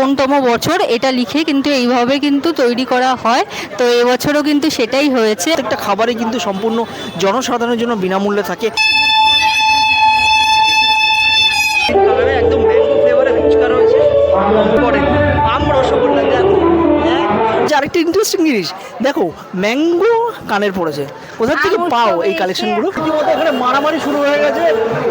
কোনতম বছর এটা লিখে কিন্তু এইভাবে কিন্তু তৈরি করা হয়। তো এবছরও কিন্তু সেটাই হয়েছে। একটা খাবারই কিন্তু সম্পূর্ণ জনসাধারণের জন্য বিনামূল্যে থাকে। একদম ম্যাঙ্গো ফুচকা রয়েছে আম রসগোল্লা দেখো যে আরেকটা ইন্টারেস্টিং জিনিস। দেখো ম্যাঙ্গো কানের পড়েছে। কোথা থেকে পাও এই কালেকশনগুলো রীতিমতো এখানে মারামারি শুরু হয়ে গেছে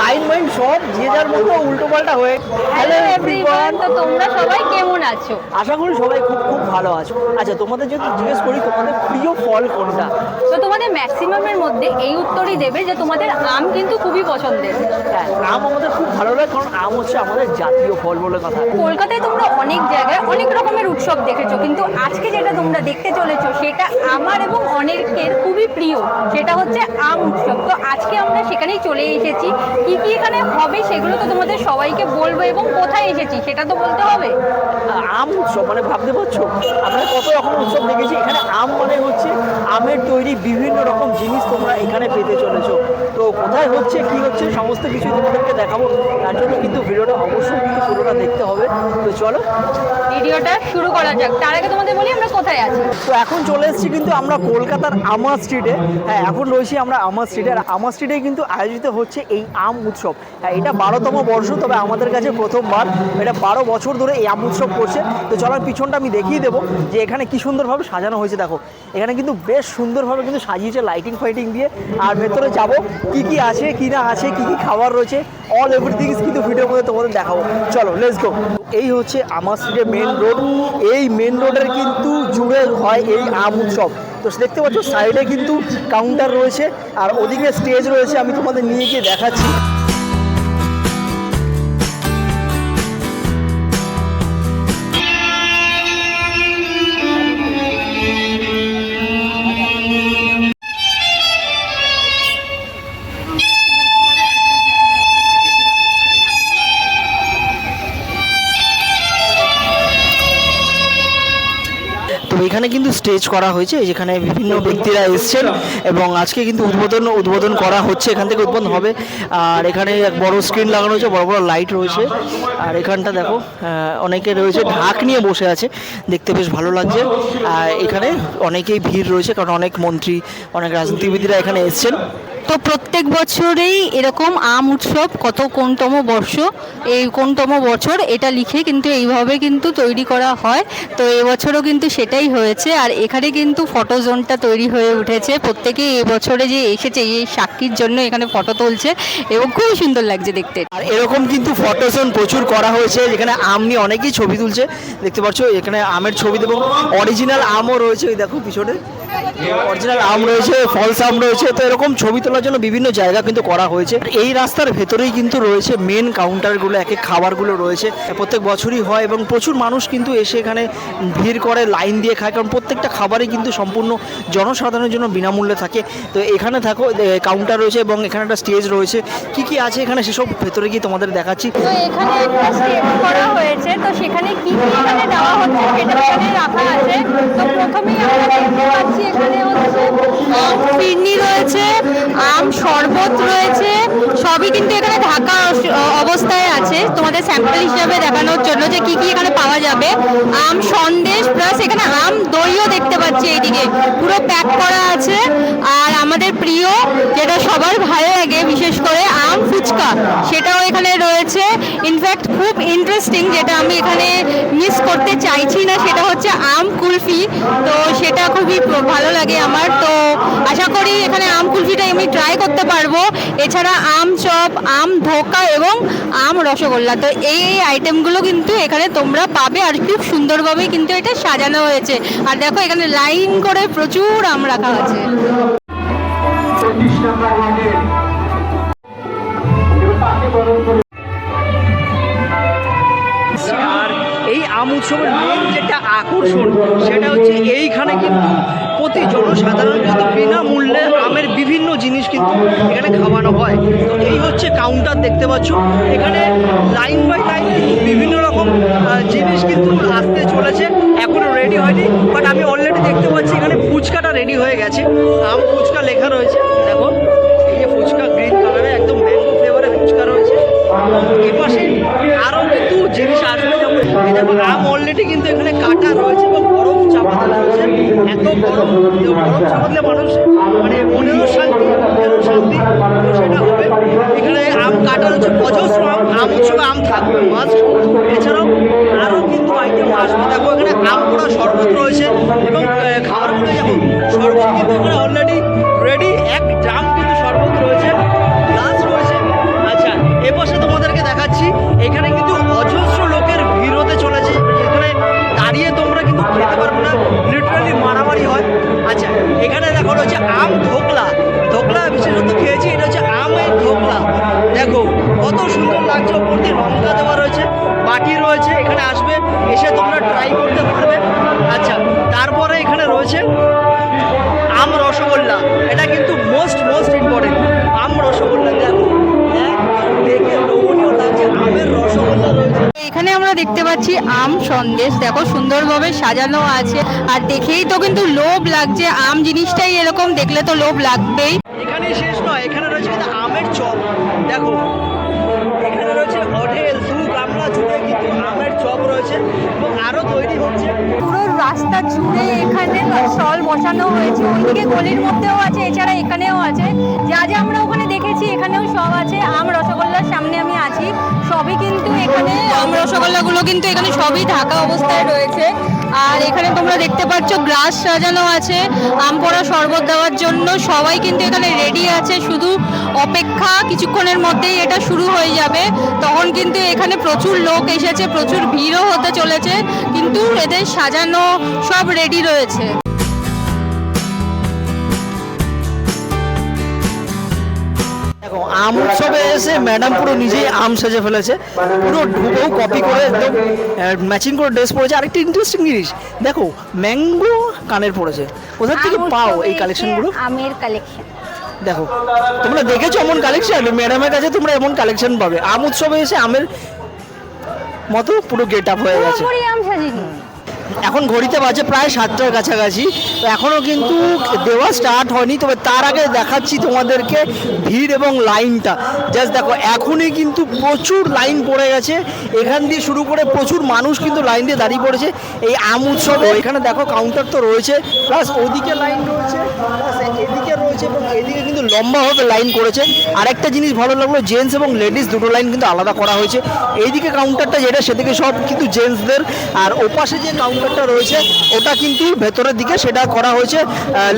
লাইন মাইন সব যে যার মতো উল্টো পাল্টা হয়ে হ্যালো এভরিওয়ান তো তোমরা সবাই কেমন আছো? আশা করি সবাই খুব খুব ভালো আছো। আচ্ছা তোমাদের যদি জিজ্ঞেস করি তোমাদের প্রিয় ফল কোনটা? তো তোমাদের ম্যাক্সিমামের মধ্যে এই উত্তরই দেবে যে তোমাদের আম কিন্তু খুবই পছন্দের। হ্যাঁ আম আমাদের খুব ভালো লাগে কারণ আম হচ্ছে আমাদের জাতীয় ফল বলে কথা। কলকাতায় তোমরা অনেক জায়গায় অনেক রকমের উৎসব দেখেছ কিন্তু আজকে যেটা তোমরা দেখতে চলেছো সেটা আমার এবং অনেকের খুবই প্রিয়। সেটা হচ্ছে আম উৎসব। তো আজকে আমরা সেখানেই চলে এসেছি। কি কি এখানে হবে সেগুলো তো তোমাদের সবাইকে বলব এবং কোথায় এসেছি সেটা তো বলতে হবে। আম উৎসব মানে ভাবতে পারছ? আমরা কত রকম উৎসব দেখেছি। এখানে আম মানে হচ্ছে আমের তৈরি বিভিন্ন রকম জিনিস তোমরা এখানে পেতে চলেছো। তো কোথায় হচ্ছে কি হচ্ছে সমস্ত কিছু তোমাদেরকে দেখাবো। তার জন্য কিন্তু ভিডিওটা অবশ্যই কিন্তু পুরোটা দেখতে হবে। তো চলো। ভিডিওটা শুরু করা যাক। তার আগে তোমাদের বলি আমরা কোথায় আছি। তো এখন চলে এসেছি কিন্তু আমরা কলকাতার আমার স্ট্রিটে। হ্যাঁ এখন রয়েছি আমরা আমার স্ট্রিটে আর আমার স্ট্রিটে কিন্তু আয়োজিত হচ্ছে এই আম উৎসব। হ্যাঁ এটা বারোতম বর্ষ, তবে আমাদের কাছে প্রথমবার। এটা বারো বছর ধরে এই আম উৎসব করছে। তো চলার পিছনটা আমি দেখিয়ে দেবো যে এখানে কি সুন্দরভাবে সাজানো হয়েছে। দেখো, এখানে কিন্তু বেশ সুন্দরভাবে কিন্তু সাজিয়েছে লাইটিং ফাইটিং দিয়ে। আর ভেতরে যাব, কি কি আছে, কি না আছে, কি কি খাবার রয়েছে অল এভরিথিং কিন্তু ভিডিওর মধ্যে তোমাদের দেখাবো। চলো লেটস গো এই হচ্ছে আমার স্ট্রিটের মেন রোড এই মেন রোডের কিন্তু জুড়ে হয় এই আম উৎসব। তো দেখতে পাচ্ছ সাইডে কিন্তু কাউন্টার রয়েছে, আর ওদিকে স্টেজ রয়েছে, আমি তোমাদের নিয়ে গিয়ে দেখাচ্ছি। এখানে কিন্তু স্টেজ করা হয়েছে যেখানে বিভিন্ন ব্যক্তিরা এসছেন এবং আজকে কিন্তু উদ্বোধন উদ্বোধন করা হচ্ছে, এখান থেকে উদ্বোধন হবে। আর এখানে এক বড় স্ক্রিন লাগানো হয়েছে, বড় বড় লাইট রয়েছে। আর এখানটা দেখো অনেকে রয়েছে, ঢাক নিয়ে বসে আছে, দেখতে বেশ ভালো লাগছে। আর এখানে অনেকেই ভিড় রয়েছে, কারণ অনেক মন্ত্রী, অনেক রাজনীতিবিদরা এখানে এসছেন। তো প্রত্যেক বছরেই এরকম আম উৎসব, কত কোনতম বর্ষ, এই কোনতম বছর এটা লিখে কিন্তু এইভাবে কিন্তু তৈরি করা হয়। তো এবছরও কিন্তু সেটাই হয়েছে। আর এখানে কিন্তু ফটো জোনটা তৈরি হয়ে উঠেছে। প্রত্যেকেই এবছরে যে এসেছে, এই সাক্ষীর জন্য এখানে ফটো তুলছে এবং খুবই সুন্দর লাগছে দেখতে। আর এরকম কিন্তু ফটোসন প্রচুর করা হয়েছে। যেখানে আম নিয়ে অনেকেই ছবি তুলছে। দেখতে পাচ্ছ, এখানে আমের ছবি এবং অরিজিনাল আমও রয়েছে, ওই দেখো পিছনে। অরিজিনাল আম রয়েছে ফলস আম রয়েছে, তো এরকম ছবি তোলার জন্য বিভিন্ন জায়গা কিন্তু করা হয়েছে। এই রাস্তার ভেতরেই কিন্তু রয়েছে মেন কাউন্টারগুলো এক এক খাবারগুলো রয়েছে। প্রত্যেক বছরই হয় এবং প্রচুর মানুষ কিন্তু এসে এখানে ভিড় করে লাইন দিয়ে খায়, কারণ প্রত্যেকটা খাবারই কিন্তু সম্পূর্ণ জনসাধারণের জন্য বিনামূল্যে থাকে। তো এখানে থাকো কাউন্টার রয়েছে এবং এখানে একটা স্টেজ রয়েছে। কি কি আছে এখানে সেসব ভেতরে গিয়ে তোমাদের দেখাচ্ছি। তো এখানে একটা স্টেপ করা হয়েছে, তো সেখানে কি কি এখানে দেওয়া হচ্ছে, সেটা এখানে রাখা আছে। তো প্রথমেই আমরা দেখতে পাচ্ছি ফিরনি রয়েছে, আম, শরবত রয়েছে, সবই কিন্তু এখানে ঢাকা অবস্থায় আছে। তোমাদের স্যাম্পল হিসাবে দেখানোর জন্য যে কি কি এখানে পাওয়া যাবে। আম, সন্দেশ প্লাস এখানে আম দইও দেখতে পাচ্ছি এইদিকে। পুরো প্যাক করা আছে। আর আমাদের প্রিয়, যেটা সবার ভালো লাগে বিশেষ করে আম ফুচকা, সেটাও এখানে রয়েছে। ইনফ্যাক্ট খুব ইন্টারেস্টিং যেটা আমি এখানে মিস করতে চাইছি না, সেটা হচ্ছে আম কুলফি। তো সেটা খুবই ভালো লাগে আমার। তো আশা করি এখানে আম কুলফিটা আমি ট্রাই করতে পারব। এছাড়া আম চপ, আম ধোকা এবং আম রসগোল্লা। তো এই এই আইটেমগুলো কিন্তু এখানে তোমরা পাবে আর খুব সুন্দরভাবে কিন্তু এটা সাজানো হয়েছে। আর দেখো, এখানে লাইন করে প্রচুর আম রাখা আছে। আর এই আম উৎসবের মেন যেটা আকর্ষণ, সেটা হচ্ছে এইখানে কিন্তু প্রতি জনসাধারণ কিন্তু বিনামূল্যে আমের বিভিন্ন জিনিস কিন্তু এখানে খাওয়ানো হয়। এই হচ্ছে কাউন্টার দেখতে পাচ্ছ। এখানে লাইন বাই লাইন কিন্তু বিভিন্ন রকম জিনিস কিন্তু আসতে চলেছে। এখনও রেডি হয়নি বাট আমি অলরেডি দেখতে পাচ্ছি এখানে ফুচকাটা রেডি হয়ে গেছে। আম ফুচকা লেখা রয়েছে। এপাশে আরও কিন্তু জিনিস আসবে যেমন দেখো আম অলরেডি কিন্তু এখানে কাটা রয়েছে এবং বরফ চাপাতে রয়েছে এত গরম বরফ চাপাতলে মানুষ মানে মনেরও শান্তি মনেরও শান্তি সেটা হবে। এখানে আম কাটা রয়েছে অজস্র আম আম উৎসবে আম থাকবে মাস্ট এছাড়াও আরও কিন্তু আইটেম আসবে। দেখো এখানে আম পোড়া শরবত রয়েছে এবং আহ, খাবার বলে যাব শরবত কিন্তু এখানে অলরেডি রেডি এক ড্রাম কিন্তু শরবত রয়েছে। রয়েছে আম রসগোল্লা। এটা কিন্তু মোস্ট মোস্ট ইম্পর্টেন্ট আম রসগোল্লা দেখো। দেখে লোভনীয় লাগছে আমের রসগোল্লা রয়েছে। এখানে আমরা দেখতে পাচ্ছি আম সন্দেশ। দেখো সুন্দরভাবে সাজানো আছে। আর দেখেই তো কিন্তু লোভ লাগছে। আম জিনিসটাই এরকম দেখলে তো লোভ লাগবেই। এখানেই শেষ নয় এখানে রয়েছে কিন্তু আমের চপ। দেখো এখানে রয়েছে হোটেল দু গামলা জুড়ে কিন্তু আমের চপ রয়েছে। এবং আরও তৈরি হচ্ছে। পুরো রাস্তা জুড়ে এখানে স্টল বসানো হয়েছে, ওইদিকে গলির মধ্যেও আছে, এছাড়া এখানেও আছে। যা যা আমরা ওখানে দেখেছি, এখানেও সব আছে। আম রসগোল্লার সামনে আমি আছি। সবই কিন্তু এখানে, আম রসগোল্লাগুলো কিন্তু এখানে সবই ঢাকা অবস্থায় রয়েছে। আর এখানে তোমরা দেখতে পাচ্ছ গ্লাস সাজানো আছে। আম পোড়া শরবত দেওয়ার জন্য সবাই কিন্তু এখানে রেডি আছে। শুধু অপেক্ষা, কিছুক্ষণের মধ্যেই এটা শুরু হয়ে যাবে। তখন কিন্তু এখানে প্রচুর লোক এসেছে, প্রচুর ভিড়ও হতে চলেছে। কিন্তু এদের সাজানো সব রেডি রয়েছে। দেখো আম উৎসবে এসে ম্যাডাম পুরো নিজেই আম সেজে ফেলেছে। পুরো ঢুকেও কপি করে একদম ম্যাচিং করে ড্রেস পরেছে। আরেকটা ইন্টারেস্টিং জিনিস দেখো ম্যাঙ্গো কানের পড়েছে। কোথা থেকে পাও এই কালেকশনগুলো আমের কালেকশন দেখো তোমরা দেখেছ এমন কালেকশন ম্যাডামের কাছে তোমরা এমন কালেকশন পাবে। আম উৎসবে এসে আমের মতো পুরো গেট আপ হয়ে গেছে। আম সাজিনি। এখন ঘড়িতে বাজে প্রায় সাতটার কাছাকাছি। তো এখনও কিন্তু দেওয়া স্টার্ট হয়নি, তবে তার আগে দেখাচ্ছি তোমাদেরকে ভিড় এবং লাইনটা। জাস্ট দেখো, এখনই কিন্তু প্রচুর লাইন পড়ে গেছে। এখান দিয়ে শুরু করে প্রচুর মানুষ কিন্তু লাইন দিয়ে দাঁড়িয়ে পড়েছে। এই আম উৎসবে এখানে দেখো কাউন্টার তো রয়েছে প্লাস ওদিকে লাইন রয়েছে। রয়েছে এবং এদিকে কিন্তু লম্বাভাবে লাইন করেছে। আরেকটা জিনিস ভালো লাগল জেন্টস এবং লেডিস দুটো লাইন কিন্তু আলাদা করা হয়েছে। এইদিকে কাউন্টারটা যেটা, সেদিকে সব কিন্তু জেন্টসদের আর ওপাশে যে কাউন্টারটা রয়েছে, ওটা কিন্তু ভেতরের দিকে সেটা করা হয়েছে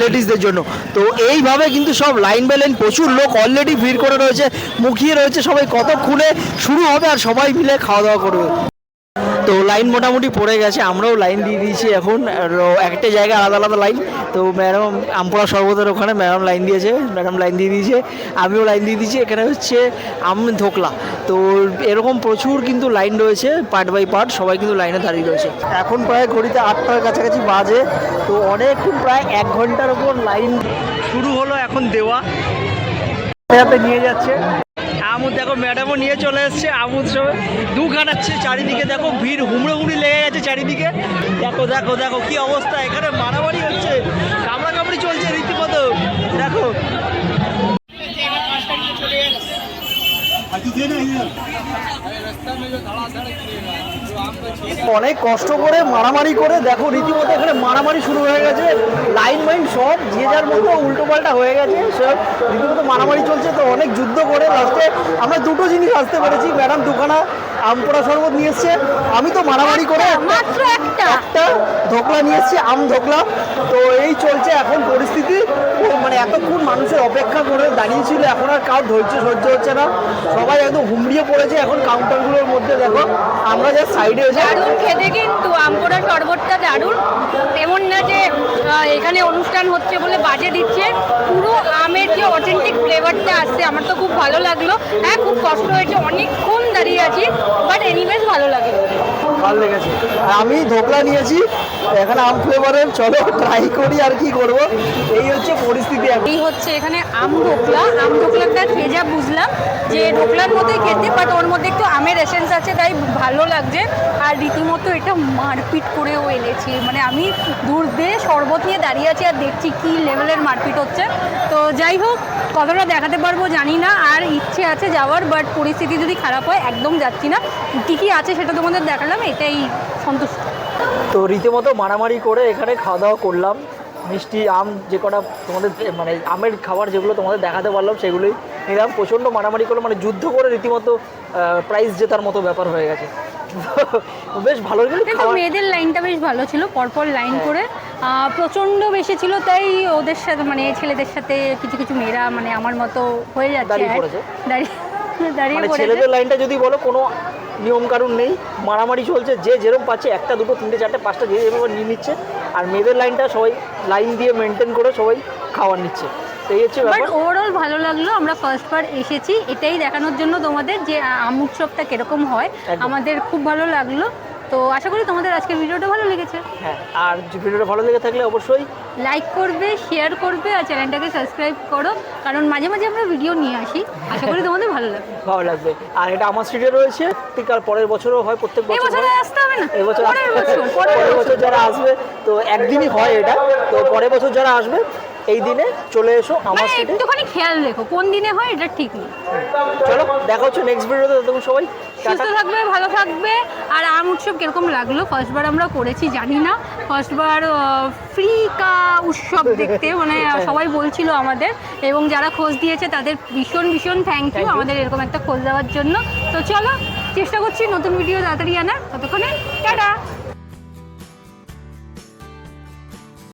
লেডিসদের জন্য। তো এইভাবে কিন্তু সব লাইন বাই লাইন প্রচুর লোক অলরেডি ভিড় করে রয়েছে, মুখিয়ে রয়েছে সবাই, কতক্ষণে শুরু হবে আর সবাই মিলে খাওয়া দাওয়া করবে। তো লাইন মোটামুটি পড়ে গেছে আমরাও লাইন দিয়ে দিয়েছি এখন। একটা জায়গায় আলাদা আলাদা লাইন তো ম্যাডাম আমপোড়া সর্বতের ওখানে ম্যাডাম লাইন দিয়েছে ম্যাডাম লাইন দিয়ে দিয়েছে আমিও লাইন দিয়ে দিয়েছি। এখানে হচ্ছে আম ধোকলা। তো এরকম প্রচুর কিন্তু লাইন রয়েছে পার্ট বাই পার্ট সবাই কিন্তু লাইনে দাঁড়িয়ে রয়েছে। এখন প্রায় ঘড়িতে আটটার কাছাকাছি বাজে তো অনেকক্ষণ প্রায় এক ঘণ্টার উপর লাইন শুরু হলো এখন দেওয়া। নিয়ে যাচ্ছে। আমুদ দেখো ম্যাডামও নিয়ে চলে এসছে আমুদ সব। দু খাটাচ্ছে চারিদিকে, দেখো ভিড় হুমড়ো হুমড়ি লেগে গেছে চারিদিকে। দেখো দেখো দেখো, কি অবস্থা, এখানে মারামারি হচ্ছে। কামড়া কামড়ি চলছে রীতিমতো। দেখো অনেক কষ্ট করে মারামারি করে, দেখো রীতিমতো এখানে মারামারি শুরু হয়ে গেছে। লাইন মাইন সব, যে যার মতো উল্টো পাল্টা হয়ে গেছে সব রীতিমতো মারামারি চলছে, তো অনেক যুদ্ধ করে লাস্টে আমরা দুটো জিনিস আসতে পেরেছি। ম্যাডাম দুখানা আম পোড়া শরবত নিয়ে এসছে। আমি তো মারামারি করে একটা একটা ধোকলা নিয়ে এসছি আম ধোকলা। তো এই চলছে এখন পরিস্থিতি। মানে এতক্ষণ মানুষের অপেক্ষা করে দাঁড়িয়েছিল এখন আর কাউ ধৈর্য সহ্য হচ্ছে না। সবাই একদম হুমড়িয়ে পড়েছে এখন কাউন্টারগুলোর মধ্যে দেখো। আমরা যা সাইডে এসে দারুণ খেতে কিন্তু আমপোড়া শরবতটা দারুণ। এমন না যে এখানে অনুষ্ঠান হচ্ছে বলে বাজে দিচ্ছে। পুরো আমের যে অথেন্টিক ফ্লেভারটা আসছে আমার তো খুব ভালো লাগল। হ্যাঁ খুব কষ্ট হয়েছে অনেকক্ষণ দাঁড়িয়ে আছি বাট এনিওয়েজ ভালো লাগে। ভালো লেগেছে। আর আমি ধোকলা নিয়েছি, এখানে আম ফ্লেভারের চলো ট্রাই করি আর কি করব। এই হচ্ছে পরিস্থিতি এখন। এই হচ্ছে এখানে আম ঢোকলা আম ঢোকলাটা খেয়ে যা বুঝলাম যে ঢোকলার মতোই খেতে বাট ওর মধ্যে একটু আমের এসেন্স আছে, তাই ভালো লাগছে। আর রীতিমতো এটা মারপিট করেও এনেছি। মানে আমি দূর দিয়ে শরবত নিয়ে দাঁড়িয়ে আছি আর দেখছি কি লেভেলের মারপিট হচ্ছে। তো যাই হোক কতটা দেখাতে পারব জানি না, আর ইচ্ছে আছে যাওয়ার বাট পরিস্থিতি যদি খারাপ হয়, একদম যাচ্ছি না। কী কী আছে সেটা তোমাদের দেখালাম এই এটাই সন্তুষ্ট। তো রীতিমতো মারামারি করে এখানে খাওয়া দাওয়া করলাম। মিষ্টি আম যে কটা তোমাদের মানে আমের খাবার যেগুলো তোমাদের দেখাতে পারলাম সেগুলোই নিলাম। প্রচণ্ড মারামারি করে মানে যুদ্ধ করে রীতিমতো প্রাইজ জেতার মতো ব্যাপার হয়ে গেছে। বেশ ভালো মেয়েদের লাইনটা বেশ ভালো ছিল পরপর লাইন হ্যাঁ। করে। প্রচণ্ড বেশি ছিল তাই ওদের সাথে মানে ছেলেদের সাথে কিছু কিছু মেয়েরা মানে আমার মতো হয়ে যাচ্ছে দাঁড়িয়ে আর। দাঁড়িয়ে মানে ছেলেদের লাইনটা যদি বলো কোনো নিয়ম কানুন নেই মারামারি চলছে যে যেরকম পাচ্ছে একটা দুটো তিনটে চারটে পাঁচটা যে যেভাবে নিয়ে নিচ্ছে আর মেয়েদের লাইনটা সবাই লাইন দিয়ে মেনটেন করে সবাই খাওয়ার নিচ্ছে। এই হচ্ছে বাট ওভারঅল ভালো লাগল আমরা ফার্স্ট বার এসেছি এটাই দেখানোর জন্য তোমাদের যে আম উৎসবটা কীরকম হয় আমাদের খুব ভালো লাগল। তো আশা করি তোমাদের আজকের ভিডিওটা ভালো লেগেছে। হ্যাঁ আর ভিডিওটা ভালো লেগে থাকলে অবশ্যই লাইক করবে শেয়ার করবে আর চ্যানেলটাকে সাবস্ক্রাইব করো। কারণ মাঝে মাঝে আমরা ভিডিও নিয়ে আসি। আশা করি তোমাদের ভালো লাগবে। ভালো লাগবে। আর এটা আমার স্ট্রিটে রয়েছে ঠিক আর পরের বছরও হয় প্রত্যেক এই বছর হয়। আসতে হবে না? এই বছর পরের বছর বছর। বছর যারা আসবে তো একদিনই হয় এটা। তো পরের বছর যারা আসবে এই দিনে চলে এসো আমার মানে স্ট্রিটে একটুখানি খেয়াল রেখো কোন দিনে হয় এটা ঠিক নেই। চলো দেখা হচ্ছে নেক্সট ভিডিওতে ততক্ষণ সবাই সুস্থ থাকবে ভালো থাকবে। আর আম উৎসব কীরকম লাগল? ফার্স্টবার আমরা করেছি জানি না। ফার্স্টবার ফ্রি কা উৎসব দেখতে মানে সবাই বলছিল আমাদের। এবং যারা খোঁজ দিয়েছে তাদের ভীষণ ভীষণ থ্যাংক ইউ আমাদের এরকম একটা খোঁজ দেওয়ার জন্য। তো চলো চেষ্টা করছি নতুন ভিডিও তাড়াতাড়ি আনার। ততক্ষণে টাটা!